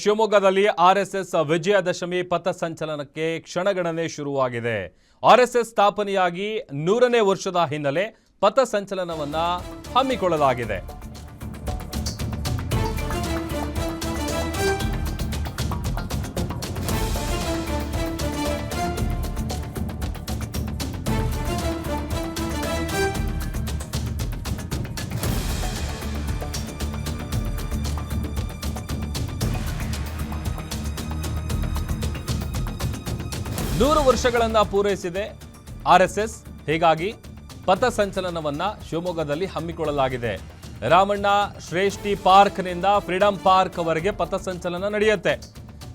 ಶಿವಮೊಗ್ಗದಲ್ಲಿ ಆರ್ಎಸ್ಎಸ್ ವಿಜಯದಶಮಿ ಪಥಸಂಚಲನಕ್ಕೆ ಕ್ಷಣಗಣನೆ ಶುರುವಾಗಿದೆ. ಆರ್ಎಸ್ಎಸ್ ಸ್ಥಾಪನೆಯಾಗಿ ನೂರನೇ ವರ್ಷದ ಹಿನ್ನೆಲೆ ಪಥಸಂಚಲನವನ್ನ ಹಮ್ಮಿಕೊಳ್ಳಲಾಗಿದೆ. ನೂರು ವರ್ಷಗಳನ್ನ ಪೂರೈಸಿದೆ ಆರ್ಎಸ್ಎಸ್. ಹೀಗಾಗಿ ಪಥಸಂಚಲನವನ್ನ ಶಿವಮೊಗ್ಗದಲ್ಲಿ ಹಮ್ಮಿಕೊಳ್ಳಲಾಗಿದೆ. ರಾಮಣ್ಣ ಶ್ರೇಷ್ಠಿ ಪಾರ್ಕ್ನಿಂದ ಫ್ರೀಡಂ ಪಾರ್ಕ್ ವರೆಗೆ ಪಥಸಂಚಲನ ನಡೆಯುತ್ತೆ.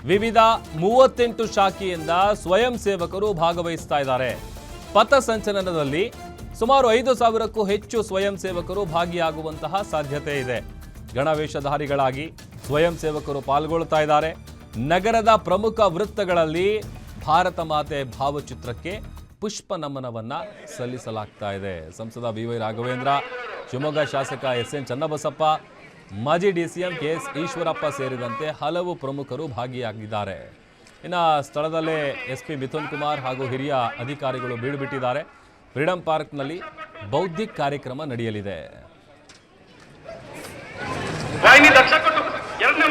ವಿವಿಧ ಮೂವತ್ತೆಂಟು ಶಾಖೆಯಿಂದ ಸ್ವಯಂ ಸೇವಕರು ಭಾಗವಹಿಸ್ತಾ ಇದ್ದಾರೆ. ಪಥಸಂಚಲನದಲ್ಲಿ ಸುಮಾರು ಐದು ಸಾವಿರಕ್ಕೂ ಹೆಚ್ಚು ಸ್ವಯಂ ಸೇವಕರು ಭಾಗಿಯಾಗುವಂತಹ ಸಾಧ್ಯತೆ ಇದೆ. ಗಣವೇಷಧಾರಿಗಳಾಗಿ ಸ್ವಯಂ ಸೇವಕರು ಪಾಲ್ಗೊಳ್ತಾ ಇದ್ದಾರೆ. ನಗರದ ಪ್ರಮುಖ ವೃತ್ತಗಳಲ್ಲಿ ಭಾರತ ಮಾತೆ ಭಾವಚಿತ್ರಕ್ಕೆ ಪುಷ್ಪ ನಮನವನ್ನ ಸಲ್ಲಿಸಲಾಗ್ತಾ ಇದೆ. ಸಂಸದ ಬಿ ವೈ ರಾಘವೇಂದ್ರ, ಶಿವಮೊಗ್ಗ ಶಾಸಕ ಎಸ್ ಎನ್ ಚನ್ನಬಸಪ್ಪ, ಮಾಜಿ D C M K S Eshwarappa ಸೇರಿದಂತೆ ಹಲವು ಪ್ರಮುಖರು ಭಾಗಿಯಾಗಿದ್ದಾರೆ. ಇನ್ನು ಸ್ಥಳದಲ್ಲೇ ಎಸ್ ಪಿ ಮಿಥುನ್ ಕುಮಾರ್ ಹಾಗೂ ಹಿರಿಯ ಅಧಿಕಾರಿಗಳು ಬೀಡುಬಿಟ್ಟಿದ್ದಾರೆ ಫ್ರೀಡಂ ಪಾರ್ಕ್ನಲ್ಲಿ ಬೌದ್ಧಿಕ್ ಕಾರ್ಯಕ್ರಮ ನಡೆಯಲಿದೆ. ಎರಡನೇ